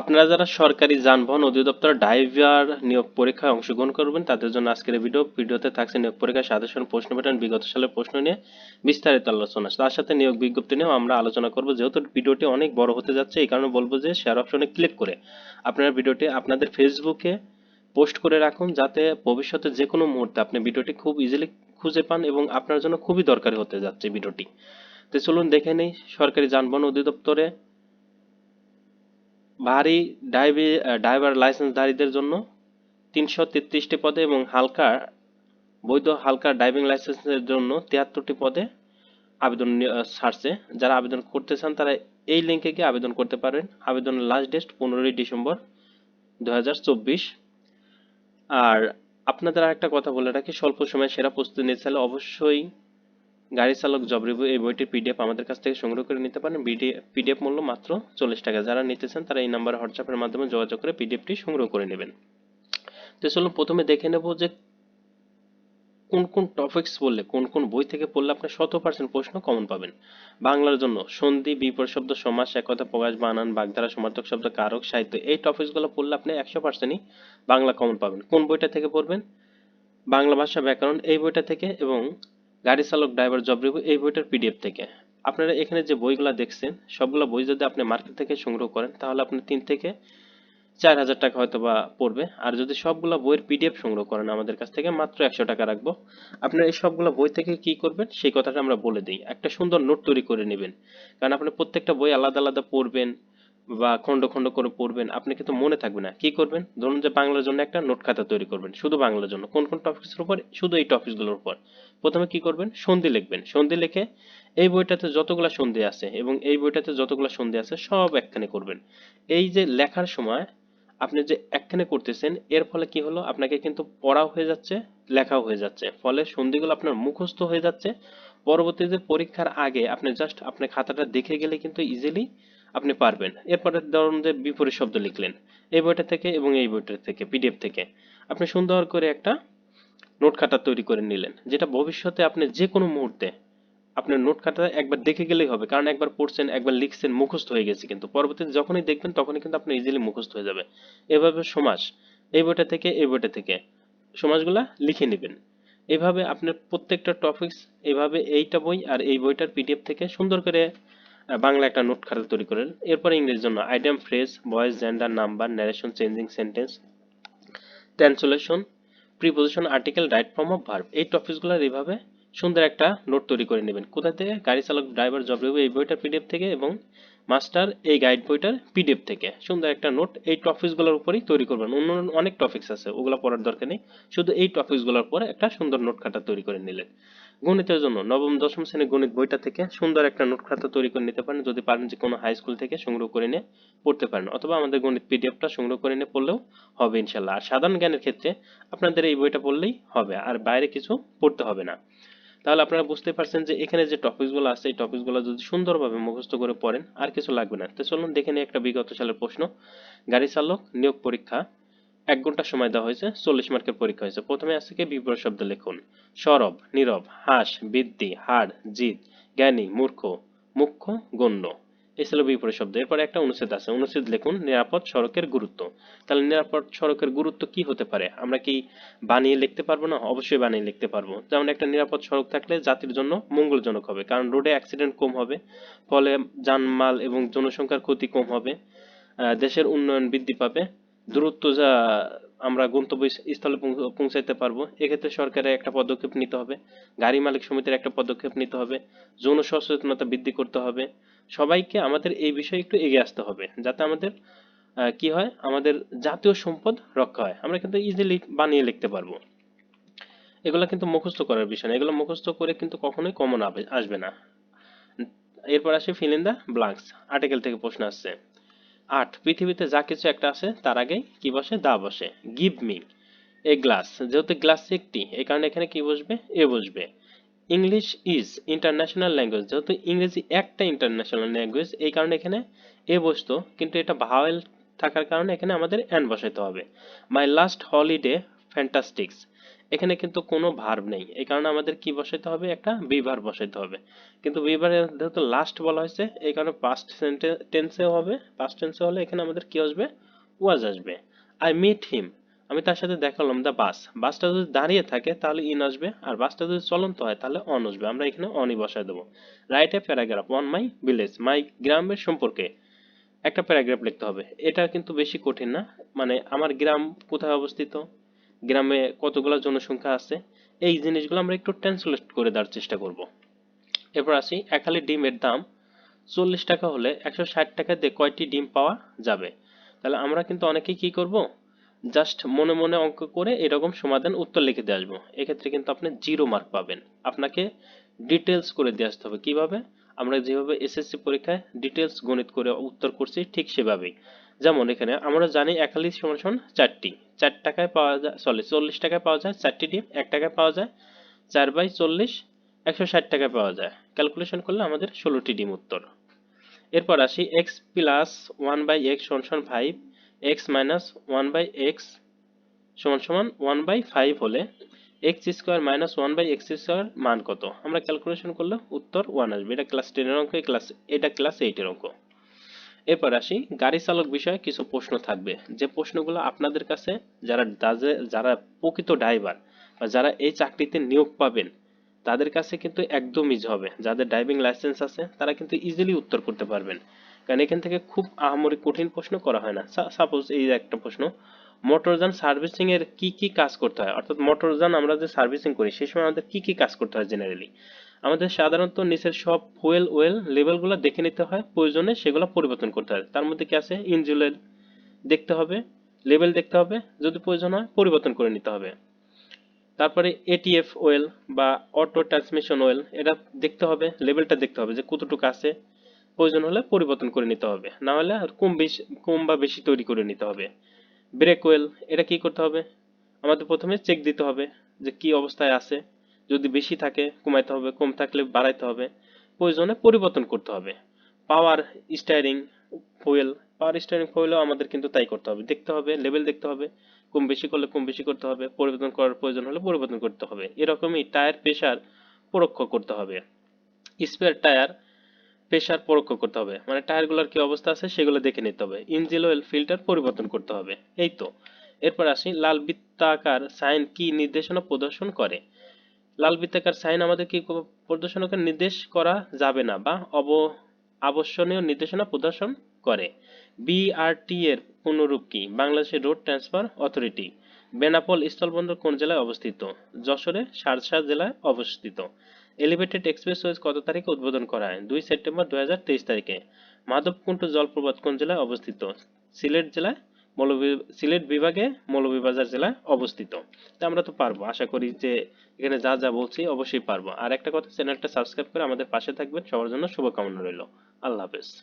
আপনারা যারা সরকারি যানবাহন অধিদপ্তর ড্রাইভার নিয়োগ পরীক্ষায় অংশগ্রহণ করবেন, তাদের জন্য আজকের ভিডিও, ভিডিওতে থাকছে নিয়োগ পরীক্ষার সাধারণ প্রশ্ন প্যাটার্ন বিগত সালের প্রশ্ন নিয়ে বিস্তারিত আলোচনা। তার সাথে নিয়োগ বিজ্ঞপ্তি নিয়েও আমরা আলোচনা করব, যেহেতু ভিডিওটি অনেক বড় হতে যাচ্ছে, এই কারণে বলব যে শেয়ার অপশনে ক্লিক করে আপনারা ভিডিওটি আপনাদের ফেসবুকে পোস্ট করে রাখুন, যাতে ভবিষ্যতে যে কোনো মুহূর্তে আপনি ভিডিওটি খুব ইজিলি খুঁজে পান এবং আপনার জন্য খুবই দরকারি হতে যাচ্ছে ভিডিওটি। তো চলুন দেখে নেই, সরকারি যানবাহন অধিদপ্তরে ভারী ড্রাইভি ড্রাইভার লাইসেন্সধারীদের জন্য তিনশো তেত্রিশটি পদে এবং হালকা, বৈধ হালকা ড্রাইভিং লাইসেন্সের জন্য তিয়াত্তরটি পদে আবেদন ছাড়ছে যারা আবেদন করতে চান তারা এই লিঙ্কে গিয়ে আবেদন করতে পারেন। আবেদনের লাস্ট ডেট পনেরোই ডিসেম্বর দুহাজার চব্বিশ। আর আপনাদের আরেকটা কথা বলে রাখি, স্বল্প সময়ে সেরা প্রস্তুতি নিতে চাইলে অবশ্যই গাড়ি চালক জব রিভিউ এই বইটির পিডিএফ আমাদের কাছ থেকে সংগ্রহ করে নিতে পারেন। পিডিএফ মূল্য মাত্র চল্লিশ টাকা। যারা নিতে চান তারা এই নাম্বারে হোয়াটসঅ্যাপের মাধ্যমে যোগাযোগ করে পিডিএফটি সংগ্রহ করে নেবেন। তো চলুন প্রথমে দেখে নেব যে কোন কোন টপিকস পড়লে, কোন কোন বই থেকে পড়লে আপনি শত পার্সেন্ট প্রশ্ন কমন পাবেন। বাংলার জন্য সন্ধি, বিপরীত শব্দ, সমাস একতা প্রকাশ, বানান, বাগধারা, সমার্থক শব্দ, কারক, সাহিত্য, এই টপিকসগুলো পড়লে আপনি একশো পার্সেন্টই বাংলা কমন পাবেন। কোন বইটা থেকে পড়বেন? বাংলা ভাষা ব্যাকরণ এই বইটা থেকে এবং গাড়ি চালক ড্রাইভার জব রিভিউ এই বইটার পিডিএফ থেকে। আপনারা এখানে যে বইগুলো দেখছেন, সবগুলো বই যদি আপনি মার্কেট থেকে সংগ্রহ করেন, তাহলে আপনি তিন থেকে চার হাজার টাকা হয়তো বা পড়বে। আর যদি সবগুলো বইয়ের পিডিএফ সংগ্রহ করেন আমাদের কাছ থেকে, মাত্র একশো টাকা রাখব। আপনারা এই সবগুলো বই থেকে কি করবেন, সেই কথাটা আমরা বলে দিই। একটা সুন্দর নোট তৈরি করে নেবেন। কারণ আপনি প্রত্যেকটা বই আলাদা আলাদা পড়বেন বা খণ্ড খণ্ড করে পড়বেন, আপনি কিন্তু মনে থাকবে না। কি করবেন? ধরুন যে বাংলার জন্য একটা নোট খাতা তৈরি করবেন, শুধু বাংলার জন্য। কোন কোন টপিকসের উপর? শুধু এই টপিকসগুলোর উপর। প্রথমে কি করবেন? সন্ধি লিখবেন। সন্ধি লিখে এই বইটাতে যতগুলো সন্ধি আছে এবং এই বইটাতে যতগুলো সন্ধি আছে সব একখানে করবেন। এই যে লেখার সময় আপনি যে একখানে করতেছেন, এর ফলে কি হলো? আপনাকে কিন্তু পড়াও হয়ে যাচ্ছে, লেখাও হয়ে যাচ্ছে। ফলে সন্ধিগুলো আপনার মুখস্থ হয়ে যাচ্ছে। পরবর্তীতে পরীক্ষার আগে আপনি জাস্ট আপনার খাতাটা দেখে গেলে কিন্তু ইজিলি আপনি পারবেন। এরপরে ধরুন যে বিপরীত শব্দ লিখলেন। এই বইটা থেকে এবং এই বইটা থেকে পিডিএফ থেকে। আপনি সুন্দর করে একটা নোট খাতা তৈরি করে নিলেন, যেটা ভবিষ্যতে আপনি যে কোনো মুহূর্তে আপনার নোট খাতা একবার দেখে গেলেই হবে। কারণ একবার পড়ছেন, একবার লিখছেন, মুখস্থ হয়ে গেছে কিন্তু। পরবর্তীতে যখনই দেখবেন, তখনই কিন্তু আপনার ইজিলি মুখস্থ হয়ে যাবে। এভাবে সমাস, এই বইটা থেকে, এই বইটা থেকে সমাসগুলা লিখে নেবেন। এভাবে আপনার প্রত্যেকটা টপিকস এভাবে এইটা বই আর এই বইটার পিডিএফ থেকে সুন্দর করে বাংলা একটা নোট খাতা তৈরি করেন। এরপর ইংরেজির জন্য item phrase voice gender number narration changing sentence translation preposition article right form of verb এই টপিকসগুলোর এইভাবে সুন্দর একটা নোট তৈরি করে নেবেন। কোথা থেকে? গাড়ি চালক ড্রাইভার জব রিভিউ এই বইটার পিডিএফ থেকে এবং মাস্টার এই গাইড বইটার পিডিএফ থেকে। সুন্দর একটা নোট এই টপিকসগুলোর উপরেই তৈরি করবেন। অন্য অনেক টপিকস আছে, ওগুলো পড়ার দরকার নেই। শুধু এই টপিকসগুলোর উপরে একটা সুন্দর নোট খাতা তৈরি করে নিলেন। গণিতের জন্য নবম, দশম শ্রেণির গণিত বইটা থেকে সুন্দর একটা নোট খাতা তৈরি করে নিতে পারেন যদি পারেন যে কোনো হাই স্কুল থেকে সংগ্রহ করে নিয়ে পড়তে পারেন অথবা আমাদের গণিত পিডিএফটা সংগ্রহ করে নিয়ে পড়লেও হবে ইনশাল্লাহ আর সাধারণ জ্ঞানের ক্ষেত্রে আপনাদের এই বইটা পড়লেই হবে, আর বাইরে কিছু পড়তে হবে না। তাহলে আপনারা বুঝতে পারছেন যে এখানে যে টপিকসগুলো আছে, এই টপিকসগুলো যদি সুন্দরভাবে মুখস্থ করে পড়েন, আর কিছু লাগবে না। তো চলুন দেখে নিই একটা বিগত সালের প্রশ্ন। গাড়ি চালক নিয়োগ পরীক্ষা এক ঘণ্টা সময় দেওয়া হয়েছে, চল্লিশ মার্কের পরীক্ষা হয়েছে। প্রথমে আছে কি বিপরীত শব্দ লিখুন, সরব, নীরব, হাস, বৃদ্ধি হার জিত জ্ঞানী, মূর্খ, মুখ্য, গণ্য। এই ছিল বিপরীত শব্দ। এরপরে একটা অনুচ্ছেদ আছে। অনুচ্ছেদ লিখুন, নিরাপদ সড়কের গুরুত্ব। তাহলে নিরাপদ সড়কের গুরুত্ব কি হতে পারে? আমরা কি বানিয়ে লিখতে পারব না? অবশ্যই বানিয়ে লিখতে পারব। যেমন একটা নিরাপদ সড়ক থাকলে জাতির জন্য মঙ্গলজনক হবে, কারণ রোডে অ্যাক্সিডেন্ট কম হবে, ফলে জানমাল এবং জনসংখ্যার ক্ষতি কম হবে দেশের উন্নয়ন বৃদ্ধি পাবে দূরত্ব যা আমরা গন্তব্য স্থলে পৌঁছাইতে পারব, এক্ষেত্রে সরকারের একটা পদক্ষেপ নিতে হবে, গাড়ি মালিক সমিতির একটা পদক্ষেপ নিতে হবে, যৌন সচেতনতা বৃদ্ধি করতে হবে, সবাইকে আমাদের এই বিষয়ে একটু এগিয়ে আসতে হবে, যাতে আমাদের কি হয়, আমাদের জাতীয় সম্পদ রক্ষা হয়, আমরা কিন্তু ইজিলি বানিয়ে লিখতে পারব। এগুলো কিন্তু মুখস্থ করার বিষয় না, এগুলো মুখস্থ করে কিন্তু কখনোই কমন আসবে না। এরপর আসে fill in the blanks article থেকে প্রশ্ন আসছে। আট। পৃথিবীতে যা কিছু একটা আছে, তার আগেই কি বসে? দা বসে। গিভ মি এ গ্লাস যেহেতু গ্লাস একটি, এই কারণে এখানে কি বসবে? এ বসবে। ইংলিশ ইজ ইন্টারন্যাশনাল ল্যাঙ্গুয়েজ যেহেতু ইংরেজি একটা ইন্টারন্যাশনাল ল্যাঙ্গুয়েজ এই কারণে এখানে এ বসতো। কিন্তু এটা ভাওয়েল থাকার কারণে এখানে আমাদের অ্যান বসাইতে হবে। মাই লাস্ট হলিডে ফ্যান্টাস্টিক্স এখানে কিন্তু কোনো ভার্ব নেই। এই কারণে আমাদের কি বসাইতে হবে? একটা বিভার বসাইতে হবে। কিন্তু বিভারের যেহেতু লাস্ট বলা হয়েছে, এই কারণে পাস্ট টেন্সেও হবে। পাস্ট টেন্সে হলে এখানে আমাদের কি আসবে? ওয়াজ আসবে। আই মিট হিম আমি তার সাথে দেখালাম দ্য বাস বাসটা যদি দাঁড়িয়ে থাকে, তাহলে ইন আসবে। আর বাসটা যদি চলন্ত হয়, তাহলে অন আসবে। আমরা এখানে অনই বসাই দেবো। Write a paragraph on my village my গ্রামের সম্পর্কে। একটা প্যারাগ্রাফ লিখতে হবে। এটা কিন্তু বেশি কঠিন না। মানে আমার গ্রাম কোথায় অবস্থিত? গ্রামে কতগুলো জনসংখ্যা আছে, এই জিনিসগুলো আমরা একটু ট্রান্সলেট করে দেওয়ার চেষ্টা করব। এরপর আসি একালি ডিমের দাম, চল্লিশ টাকা হলে একশো ষাট টাকা দিয়ে কয়টি ডিম পাওয়া যাবে? তাহলে আমরা কিন্তু অনেকেই কি করব? জাস্ট মনে মনে অঙ্ক করে এরকম সমাধান উত্তর লিখে দিয়ে আসব। এক্ষেত্রে কিন্তু আপনি জিরো মার্ক পাবেন। আপনাকে ডিটেলস করে দিয়ে আসতে হবে। কীভাবে? আমরা যেভাবে এসএসসি পরীক্ষায় ডিটেলস গণিত করে উত্তর করছি ঠিক সেভাবেই। যেমন এখানে আমরা জানি একালি সমান সমান চারটি। চার টাকায় পাওয়া যায় সরি চল্লিশ টাকায় পাওয়া যায়, চারটি ডিম এক টাকায় পাওয়া যায়, চার বাই চল্লিশ, একশো ষাট টাকায় পাওয়া যায়। ক্যালকুলেশন করলে আমাদের ষোলোটি ডিম উত্তর। এরপর আসি x plus one by x সমান সমান five x minus one by x সমান সমান ওয়ান বাই ফাইভ হলে x square minus one by x square মান কত? আমরা ক্যালকুলেশন করলে উত্তর ওয়ান আসবে। এটা ক্লাস টেনের অঙ্ক ক্লাস এটা ক্লাস এইটের অঙ্ক। এরপর আসি, গাড়ি চালক বিষয়ে কিছু প্রশ্ন থাকবে। যে প্রশ্নগুলো আপনাদের কাছে, যারা যারা প্রকৃত ড্রাইভার বা যারা এই চাকরিতে নিয়োগ পাবেন, তাদের কাছে কিন্তু একদম ইজি হবে। যাদের ড্রাইভিং লাইসেন্স আছে, তারা কিন্তু ইজিলি উত্তর করতে পারবেন। কারণ এখান থেকে খুব আহামরি কঠিন প্রশ্ন করা হয় না। সাপোজ এই একটা প্রশ্ন, মোটরযান সার্ভিসিং এর কি কি কাজ করতে হয়? অর্থাৎ মোটরযান আমরা যে সার্ভিসিং করি, সেই সময় আমাদের কি কি কাজ করতে হয় জেনারেলি আমাদের সাধারণত নিচের সব ফুয়েল, ওয়েল লেভেলগুলো দেখে নিতে হয়, প্রয়োজনে সেগুলো পরিবর্তন করতে হয়। তার মধ্যে কি আছে? ইঞ্জিন দেখতে হবে, লেভেল দেখতে হবে, যদি প্রয়োজন হয় পরিবর্তন করে নিতে হবে। তারপরে এটিএফ ওয়েল বা অটো ট্রান্সমিশন ওয়েল এটা দেখতে হবে, লেভেলটা দেখতে হবে যে কতটুকু আছে। প্রয়োজন হলে পরিবর্তন করে নিতে হবে, না হলে কম বেশি, কম বা বেশি তৈরি করে নিতে হবে। ব্রেক ওয়েল এটা কি করতে হবে? আমাদের প্রথমে চেক দিতে হবে যে কি অবস্থায় আছে। যদি বেশি থাকে, কমাইতে হবে, কম থাকলে বাড়াইতে হবে, প্রয়োজনে পরিবর্তন করতে হবে। Power steering fuel power steering ফুয়েলও আমাদের কিন্তু তাই করতে হবে। দেখতে হবে লেভেল দেখতে হবে, কম বেশি করলে কম বেশি করতে হবে, পরিবর্তন করার প্রয়োজন হলে পরিবর্তন করতে হবে। এরকমই টায়ার প্রেশার পরোক্ষ করতে হবে। স্পেয়ার টায়ার প্রেশার পরোক্ষ করতে হবে। মানে টায়ারগুলোর কি অবস্থা আছে সেগুলো দেখে নিতে হবে। ইঞ্জিন অয়েল ফিল্টার পরিবর্তন করতে হবে। এই তো। এরপর আসি লাল বৃত্তাকার সাইন কি নির্দেশনা প্রদর্শন করে। লাল বৃত্তাকার সাইন আমাদের কি প্রদর্শনকে নির্দেশ করা যাবে না বা অব আবশ্যনীয় নির্দেশনা প্রদর্শন করে? বিআরটি এর পূর্ণরূপ কি? বাংলাদেশের রোড ট্রান্সফার অথরিটি। বেনাপোল স্থলবন্দর কোন জেলায় অবস্থিত? যশোরে সারসা জেলায় অবস্থিত। এলিভেটেড এক্সপ্রেসওয়েজ কত তারিখে উদ্বোধন করা হয়? দুই সেপ্টেম্বর দুই হাজার তেইশ তারিখে। মাধবকুণ্ড জলপ্রপাত কোন জেলায় অবস্থিত? সিলেট জেলায় মৌলভী সিলেট বিভাগে মৌলভীবাজার জেলা অবস্থিত। তো আমরা তো পারব, আশা করি যে এখানে যা যা বলছি অবশ্যই পারব। আর একটা কথা চ্যানেলটা সাবস্ক্রাইব করে আমাদের পাশে থাকবেন। সবার জন্য শুভকামনা রইল। আল্লাহ হাফেজ।